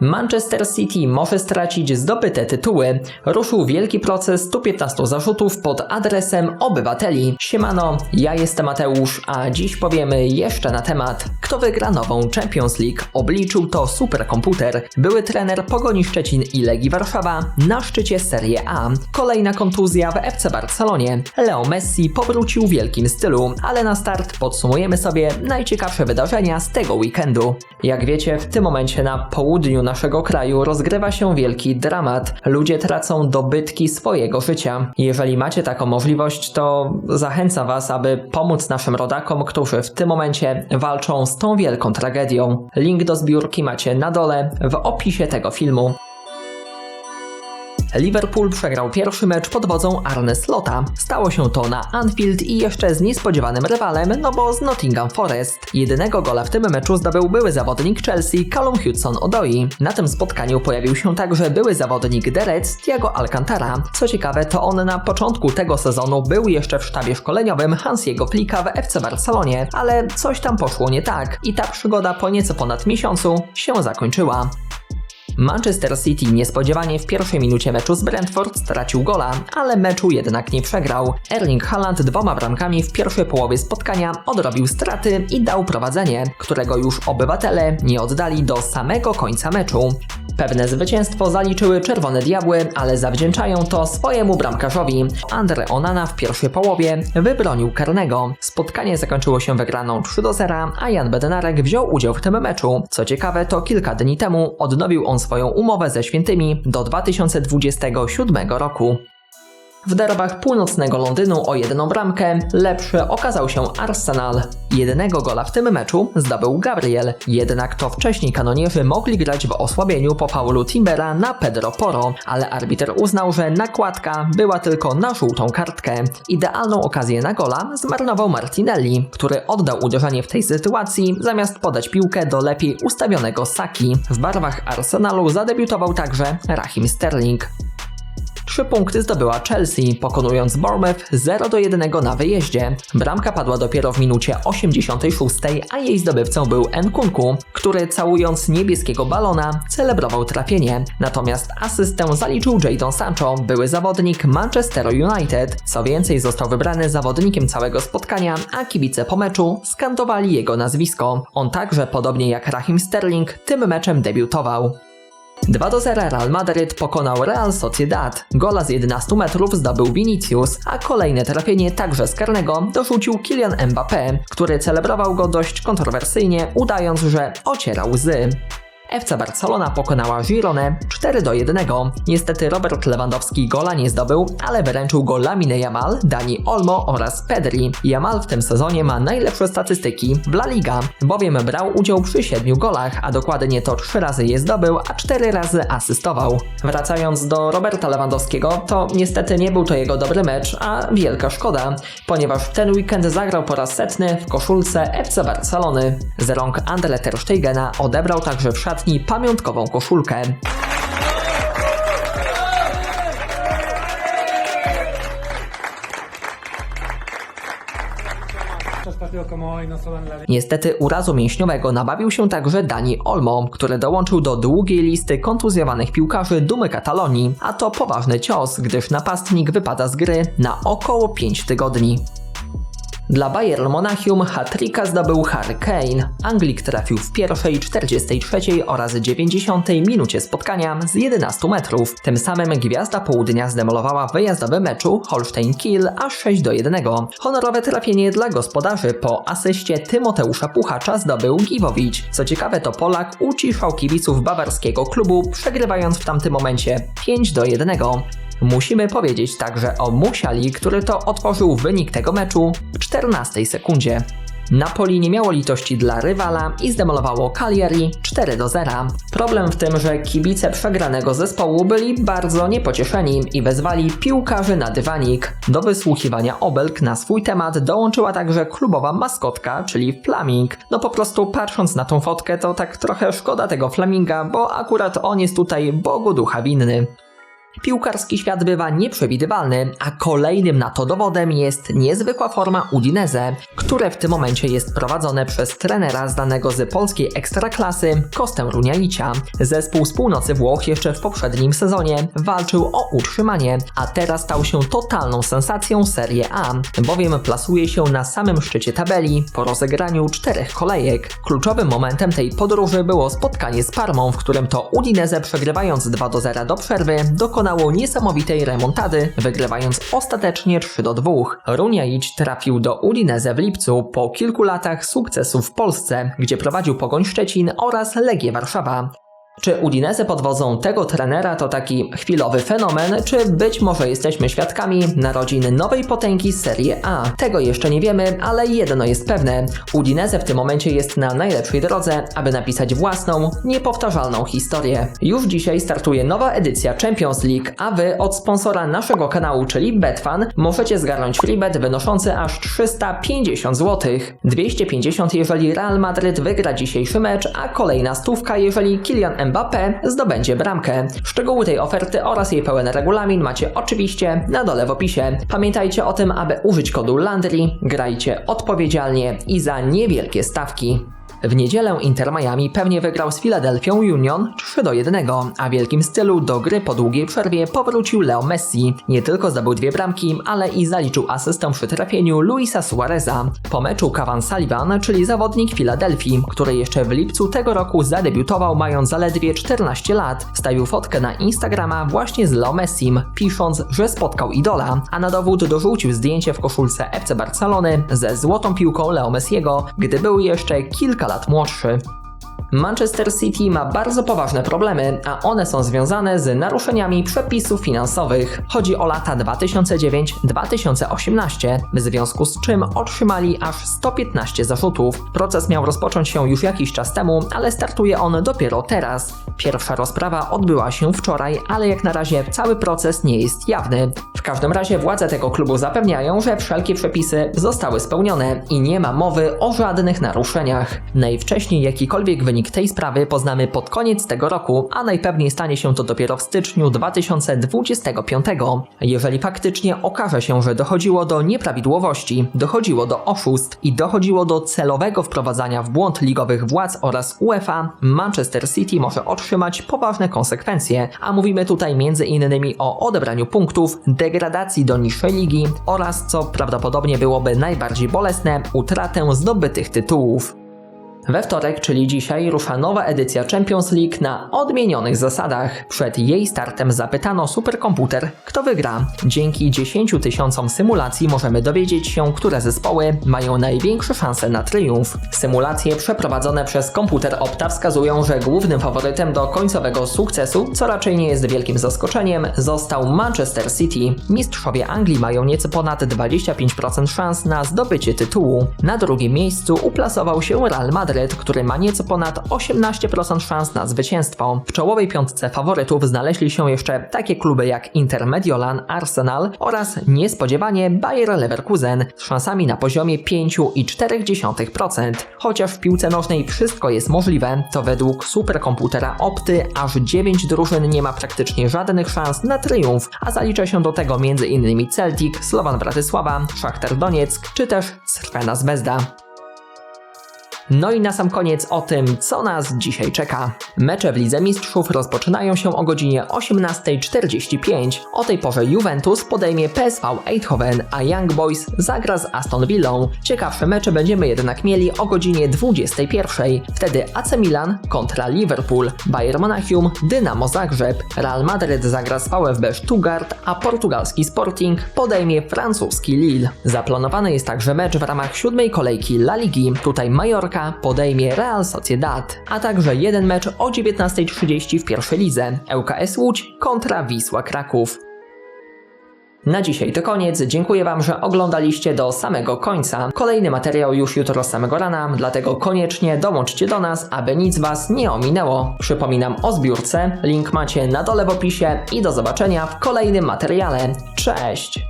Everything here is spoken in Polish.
Manchester City może stracić zdobyte tytuły. Ruszył wielki proces 115 zarzutów pod adresem obywateli. Siemano, ja jestem Mateusz, a dziś powiemy jeszcze na temat, kto wygra nową Champions League. Obliczył to superkomputer. Były trener Pogoni Szczecin i Legii Warszawa na szczycie Serie A. Kolejna kontuzja w FC Barcelonie. Leo Messi powrócił w wielkim stylu, ale na start podsumujemy sobie najciekawsze wydarzenia z tego weekendu. Jak wiecie, w tym momencie na południu naszego kraju rozgrywa się wielki dramat. Ludzie tracą dobytki swojego życia. Jeżeli macie taką możliwość, to zachęcam Was, aby pomóc naszym rodakom, którzy w tym momencie walczą z tą wielką tragedią. Link do zbiórki macie na dole w opisie tego filmu. Liverpool przegrał pierwszy mecz pod wodzą Arne Slota. Stało się to na Anfield i jeszcze z niespodziewanym rywalem, no bo z Nottingham Forest. Jedynego gola w tym meczu zdobył były zawodnik Chelsea Callum Hudson-Odoi. Na tym spotkaniu pojawił się także były zawodnik The Reds Thiago Alcantara. Co ciekawe, to on na początku tego sezonu był jeszcze w sztabie szkoleniowym Hansiego Flicka w FC Barcelonie, ale coś tam poszło nie tak i ta przygoda po nieco ponad miesiącu się zakończyła. Manchester City niespodziewanie w pierwszej minucie meczu z Brentford stracił gola, ale meczu jednak nie przegrał. Erling Haaland dwoma bramkami w pierwszej połowie spotkania odrobił straty i dał prowadzenie, którego już obywatele nie oddali do samego końca meczu. Pewne zwycięstwo zaliczyły Czerwone Diabły, ale zawdzięczają to swojemu bramkarzowi. Andre Onana w pierwszej połowie wybronił karnego. Spotkanie zakończyło się wygraną 3 do 0, a Jan Bednarek wziął udział w tym meczu. Co ciekawe, to kilka dni temu odnowił on swoją umowę ze Świętymi do 2027 roku. W derbach północnego Londynu o jedną bramkę lepszy okazał się Arsenal. Jednego gola w tym meczu zdobył Gabriel, jednak to wcześniej kanonierzy mogli grać w osłabieniu po Paulu Timbera na Pedro Poro, ale arbiter uznał, że nakładka była tylko na żółtą kartkę. Idealną okazję na gola zmarnował Martinelli, który oddał uderzenie w tej sytuacji zamiast podać piłkę do lepiej ustawionego Saki. W barwach Arsenalu zadebiutował także Raheem Sterling. Trzy punkty zdobyła Chelsea, pokonując Bournemouth 0 do 1 na wyjeździe. Bramka padła dopiero w minucie 86, a jej zdobywcą był Nkunku, który całując niebieskiego balona celebrował trafienie. Natomiast asystę zaliczył Jadon Sancho, były zawodnik Manchesteru United. Co więcej, został wybrany zawodnikiem całego spotkania, a kibice po meczu skandowali jego nazwisko. On także, podobnie jak Raheem Sterling, tym meczem debiutował. 2 do 0 Real Madryt pokonał Real Sociedad. Gola z 11 metrów zdobył Vinicius, a kolejne trafienie także z karnego dorzucił Kylian Mbappé, który celebrował go dość kontrowersyjnie, udając, że ocierał łzy. FC Barcelona pokonała Gironę 4 do 1. Niestety Robert Lewandowski gola nie zdobył, ale wyręczył go Lamine Yamal, Dani Olmo oraz Pedri. Yamal w tym sezonie ma najlepsze statystyki w La Liga, bowiem brał udział przy 7 golach, a dokładnie to 3 razy je zdobył, a 4 razy asystował. Wracając do Roberta Lewandowskiego, to niestety nie był to jego dobry mecz, a wielka szkoda, ponieważ ten weekend zagrał po raz setny w koszulce FC Barcelony. Z rąk Andre Ter Stegena odebrał także w pamiątkową koszulkę. Niestety urazu mięśniowego nabawił się także Dani Olmo, który dołączył do długiej listy kontuzjowanych piłkarzy Dumy Katalonii, a to poważny cios, gdyż napastnik wypada z gry na około 5 tygodni. Dla Bayern Monachium hat-tricka zdobył Harry Kane. Anglik trafił w pierwszej, 43 oraz 90 minucie spotkania z 11 metrów. Tym samym Gwiazda Południa zdemolowała w wyjazdowym meczu Holstein Kiel aż 6 do 1. Honorowe trafienie dla gospodarzy po asyście Tymoteusza Puchacza zdobył Giwowicz. Co ciekawe to Polak uciszał kibiców bawarskiego klubu, przegrywając w tamtym momencie 5 do 1. Musimy powiedzieć także o Musiali, który to otworzył wynik tego meczu w 14 sekundzie. Napoli nie miało litości dla rywala i zdemolowało Cagliari 4 do 0. Problem w tym, że kibice przegranego zespołu byli bardzo niepocieszeni i wezwali piłkarzy na dywanik. Do wysłuchiwania obelg na swój temat dołączyła także klubowa maskotka, czyli Flaming. No po prostu patrząc na tą fotkę to tak trochę szkoda tego Flaminga, bo akurat on jest tutaj Bogu ducha winny. Piłkarski świat bywa nieprzewidywalny, a kolejnym na to dowodem jest niezwykła forma Udinese, które w tym momencie jest prowadzone przez trenera znanego z polskiej ekstraklasy Kostę Runiaicia. Zespół z północy Włoch jeszcze w poprzednim sezonie walczył o utrzymanie, a teraz stał się totalną sensacją Serie A, bowiem plasuje się na samym szczycie tabeli po rozegraniu czterech kolejek. Kluczowym momentem tej podróży było spotkanie z Parmą, w którym to Udinese przegrywając 2 do 0 do przerwy niesamowitej remontady, wygrywając ostatecznie 3 do 2. Runiaić trafił do Udinese w lipcu po kilku latach sukcesów w Polsce, gdzie prowadził Pogoń Szczecin oraz Legię Warszawa. Czy Udinese pod wodzą tego trenera to taki chwilowy fenomen, czy być może jesteśmy świadkami narodzin nowej potęgi Serie A? Tego jeszcze nie wiemy, ale jedno jest pewne. Udinese w tym momencie jest na najlepszej drodze, aby napisać własną, niepowtarzalną historię. Już dzisiaj startuje nowa edycja Champions League, a wy od sponsora naszego kanału, czyli Betfan, możecie zgarnąć freebet wynoszący aż 350 zł. 250 jeżeli Real Madryt wygra dzisiejszy mecz, a kolejna stówka jeżeli Kylian zdobędzie bramkę. Szczegóły tej oferty oraz jej pełen regulamin macie oczywiście na dole w opisie. Pamiętajcie o tym, aby użyć kodu LANDRY, grajcie odpowiedzialnie i za niewielkie stawki. W niedzielę Inter Miami pewnie wygrał z Philadelphia Union 3 do 1, a w wielkim stylu do gry po długiej przerwie powrócił Leo Messi. Nie tylko zdobył dwie bramki, ale i zaliczył asystę przy trafieniu Luisa Suareza. Po meczu Kavan Sullivan, czyli zawodnik Filadelfii, który jeszcze w lipcu tego roku zadebiutował mając zaledwie 14 lat, stawił fotkę na Instagrama właśnie z Leo Messim, pisząc, że spotkał idola, a na dowód dorzucił zdjęcie w koszulce FC Barcelony ze złotą piłką Leo Messiego, gdy był jeszcze kilka lat młodszy. Manchester City ma bardzo poważne problemy, a one są związane z naruszeniami przepisów finansowych. Chodzi o lata 2009-2018, w związku z czym otrzymali aż 115 zarzutów. Proces miał rozpocząć się już jakiś czas temu, ale startuje on dopiero teraz. Pierwsza rozprawa odbyła się wczoraj, ale jak na razie cały proces nie jest jawny. W każdym razie władze tego klubu zapewniają, że wszelkie przepisy zostały spełnione i nie ma mowy o żadnych naruszeniach. Najwcześniej jakikolwiek wynik tej sprawy poznamy pod koniec tego roku, a najpewniej stanie się to dopiero w styczniu 2025. Jeżeli faktycznie okaże się, że dochodziło do nieprawidłowości, dochodziło do oszustw i dochodziło do celowego wprowadzania w błąd ligowych władz oraz UEFA, Manchester City może otrzymać poważne konsekwencje, a mówimy tutaj m.in. o odebraniu punktów, degradacji do niższej ligi oraz, co prawdopodobnie byłoby najbardziej bolesne, utratę zdobytych tytułów. We wtorek, czyli dzisiaj, rusza nowa edycja Champions League na odmienionych zasadach. Przed jej startem zapytano superkomputer, kto wygra. Dzięki 10 tysiącom symulacji możemy dowiedzieć się, które zespoły mają największe szanse na triumf. Symulacje przeprowadzone przez komputer Opta wskazują, że głównym faworytem do końcowego sukcesu, co raczej nie jest wielkim zaskoczeniem, został Manchester City. Mistrzowie Anglii mają nieco ponad 25% szans na zdobycie tytułu. Na drugim miejscu uplasował się Real Madrid który ma nieco ponad 18% szans na zwycięstwo. W czołowej piątce faworytów znaleźli się jeszcze takie kluby jak Inter Mediolan, Arsenal oraz niespodziewanie Bayer Leverkusen z szansami na poziomie 5,4%. Chociaż w piłce nożnej wszystko jest możliwe, to według superkomputera Opty aż 9 drużyn nie ma praktycznie żadnych szans na triumf, a zalicza się do tego m.in. Celtic, Slovan Bratysława, Szachtar Donieck czy też Crvena Zvezda. No i na sam koniec o tym, co nas dzisiaj czeka. Mecze w Lidze Mistrzów rozpoczynają się o godzinie 18.45. O tej porze Juventus podejmie PSV Eindhoven, a Young Boys zagra z Aston Villą. Ciekawsze mecze będziemy jednak mieli o godzinie 21.00. Wtedy AC Milan kontra Liverpool, Bayern Monachium, Dynamo Zagrzeb, Real Madrid zagra z VfB Stuttgart, a portugalski Sporting podejmie francuski Lille. Zaplanowany jest także mecz w ramach siódmej kolejki La Ligi. Tutaj Majorka podejmie Real Sociedad, a także jeden mecz o 19.30 w pierwszej lidze ŁKS Łódź kontra Wisła Kraków. Na dzisiaj to koniec. Dziękuję Wam, że oglądaliście do samego końca. Kolejny materiał już jutro samego rana, dlatego koniecznie dołączcie do nas, aby nic Was nie ominęło. Przypominam o zbiórce, link macie na dole w opisie i do zobaczenia w kolejnym materiale. Cześć!